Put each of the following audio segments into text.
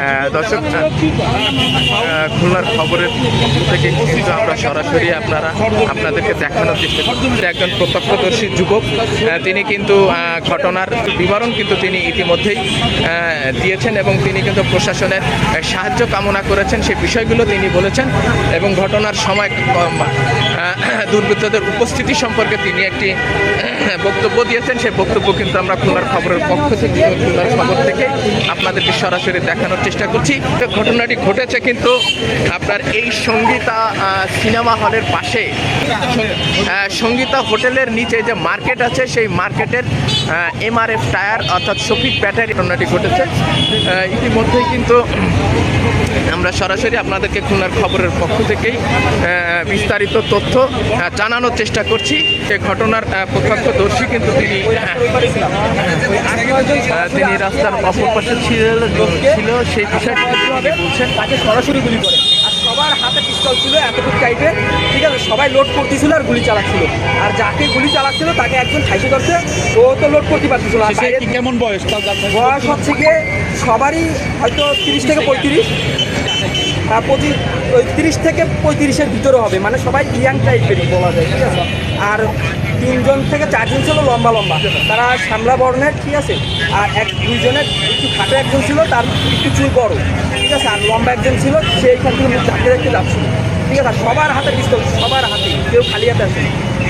আহ, দর্শক আহ, খুলনার খবরের থেকে কিন্তু আমরা সরাসরি আপনারা আপনাদেরকে দেখানোর চেষ্টা করছি। একজন প্রত্যক্ষদর্শী যুবক তিনি কিন্তু ঘটনার বিবরণ কিন্তু তিনি ইতিমধ্যেই দিয়েছেন এবং তিনি কিন্তু প্রশাসনের সাহায্য কামনা করেছেন। সেই বিষয়গুলো তিনি বলেছেন এবং ঘটনার সময় দুর্বৃত্তদের উপস্থিতি সম্পর্কে তিনি একটি বক্তব্য দিয়েছেন। সেই বক্তব্য কিন্তু আমরা খুলনার খবরের পক্ষ থেকে খুলনার খবর থেকে আপনাদেরকে সরাসরি দেখানোর চেষ্টা করছি। ঘটনাটি ঘটেছে কিন্তু আপনার এই সঙ্গীতা সিনেমা হলের পাশে। সঙ্গীতা হোটেলের নিচে যে মার্কেট আছে, সেই মার্কেটের এমআরএফ টায়ার অর্থাৎ শফিক ব্যাটারি ঘটনাটি ঘটেছে। ইতিমধ্যেই কিন্তু আমরা সরাসরি আপনাদেরকে খুলনার খবরের পক্ষ থেকেই বিস্তারিত তথ্য জানানোর চেষ্টা করছি। সে ঘটনার প্রত্যক্ষদর্শী কিন্তু তিনি তিনি রাস্তার অপর পাশে ছিল সেই বিষয়টি বলছেন। তাকে সরাসরি গুলি করে। সবার হাতে পিস্তল ছিল এতটুকু টাইপের ঠিক আছে সবাই লোড করতেছিল আর গুলি চালাচ্ছিল। আর যাকে গুলি চালাচ্ছিল তাকে একজন ঠাইসে ধরছে। ও তো লোড করতে পারতেছিল আর কেমন বয়স? বয়স হচ্ছে গিয়ে সবারই হয়তো তিরিশ থেকে পঁয়ত্রিশ। আর পঁচিশ ওই তিরিশ থেকে পঁয়ত্রিশের ভিতরে হবে। মানে সবাই ইয়াং টাইপেরই বলা যায় ঠিক আছে? আর তিনজন থেকে চারজন ছিল লম্বা লম্বা। তারা শ্যামলা বর্ণের ঠিক আছে? আর এক দুইজনের একটু খাটো একজন ছিল তার একটু চুল বড়। ঠিক আছে আর লম্বা একজন ছিল সে এইখান থেকে মুখ ঝাঁকে রেখে যাচ্ছিল। ঠিক আছে আর সবার হাতে পিস্তল সবার হাতে কেউ খালি হাতে আসে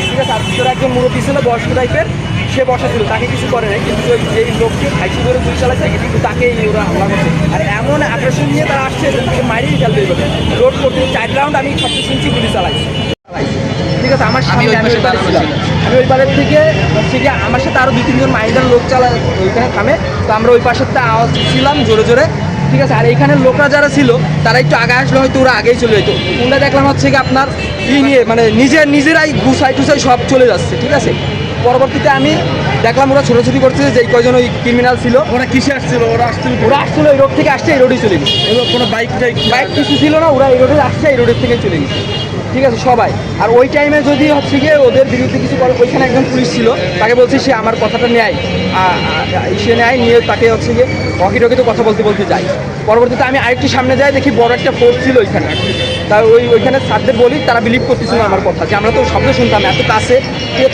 ঠিক আছে আর ভিতরে একজন মুরব্বী ছিল বয়স্ক টাইপের সে বসা ছিল তাকে কিছু করে নাই কিন্তু ওই এই লোককে খাইছি ধরে গুলি চালাচ্ছে কিন্তু তাকে ওরা হামলা করছে। আর এমন আগ্রেশন নিয়ে তারা আসছে যে তাকে মারিয়ে ফেলবে এভাবে। রোড করতে চার রাউন্ড আমি সব শুনছি গুলি চালাই। ঠিক আছে আমার সামনে আমি ওই ছিলাম। আমি ওই পারের থেকে গিয়ে আমার সাথে আরও দুই তিনজন মাইদার লোক চালা ওইখানে থামে। তো আমরা ওই পাশের আওয়াজ ছিলাম জোরে জোরে। ঠিক আছে? আর এইখানে লোকরা যারা ছিল তারা একটু আগে আসলে হয়তো ওরা আগেই চলে যেত। ওরা দেখলাম হচ্ছে কি আপনার ই নিয়ে মানে নিজের নিজেরাই গুছাই টুসাই সব চলে যাচ্ছে ঠিক আছে? পরবর্তীতে আমি দেখলাম ওরা ছোটাছুটি করছে যে এই কয়জন ওই ক্রিমিনাল ছিল। ওরা কিসে আসছিল? ওরা আসছিল ওরা আসছিল এই রোড থেকে আসছে এই রোডেই চলে গেছে। এবার কোনো বাইক টাইক বাইক কিছু ছিল না ওরা এই রোডে আসছে এই রোডের থেকে চলে গেছে। ঠিক আছে, সবাই। আর ওই টাইমে যদি হচ্ছে গিয়ে ওদের বিরুদ্ধে কিছু করে, ওইখানে একজন পুলিশ ছিল, তাকে বলছে সে আমার কথাটা নেয়। সে নেয়, নিয়ে তাকে হচ্ছে গিয়ে হকি টকিতে কথা বলতে বলতে যাই পরবর্তীতে আমি আরেকটু সামনে যাই, দেখি বড় একটা ফোর্স ছিল ওইখানে। তা ওই, ওইখানে স্যারদের বলি, তারা বিলিভ করতেছিল আমার কথা, যে আমরা তো শব্দ শুনতাম, এত কাছে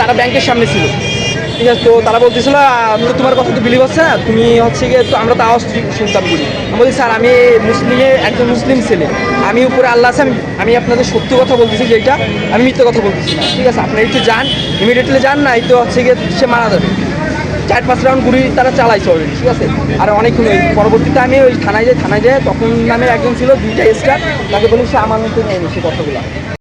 তারা ব্যাংকের সামনে ছিল। ঠিক আছে, তো তারা বলতেছিল তো তোমার কথা তো বিলিভ হচ্ছে না তুমি হচ্ছে গিয়ে তো আমরা তো আওয়াজ শুনতাম বলি। আমি বলছি স্যার, আমি মুসলিমে একজন মুসলিম ছেলে। আমি উপরে আল্লাহ আছে, আমি- আপনাদের সত্য কথা বলতেছি যেটা আমি মিথ্যে কথা বলতেছি না, ঠিক আছে? আপনারা একটু যান ইমিডিয়েটলি যান না, এই তো হচ্ছে গিয়ে সে মারা যাবে। চার পাঁচ রাউন্ড গুলি তারা চালাইছে অলরেডি ঠিক আছে? আর অনেক পরবর্তীতে আমি ওই থানায় যাই থানায় যাই, তখন নামের একজন ছিল, দুইটা স্টার তাকে বলি সে আমার মতো নেয়নি সে কথাগুলো।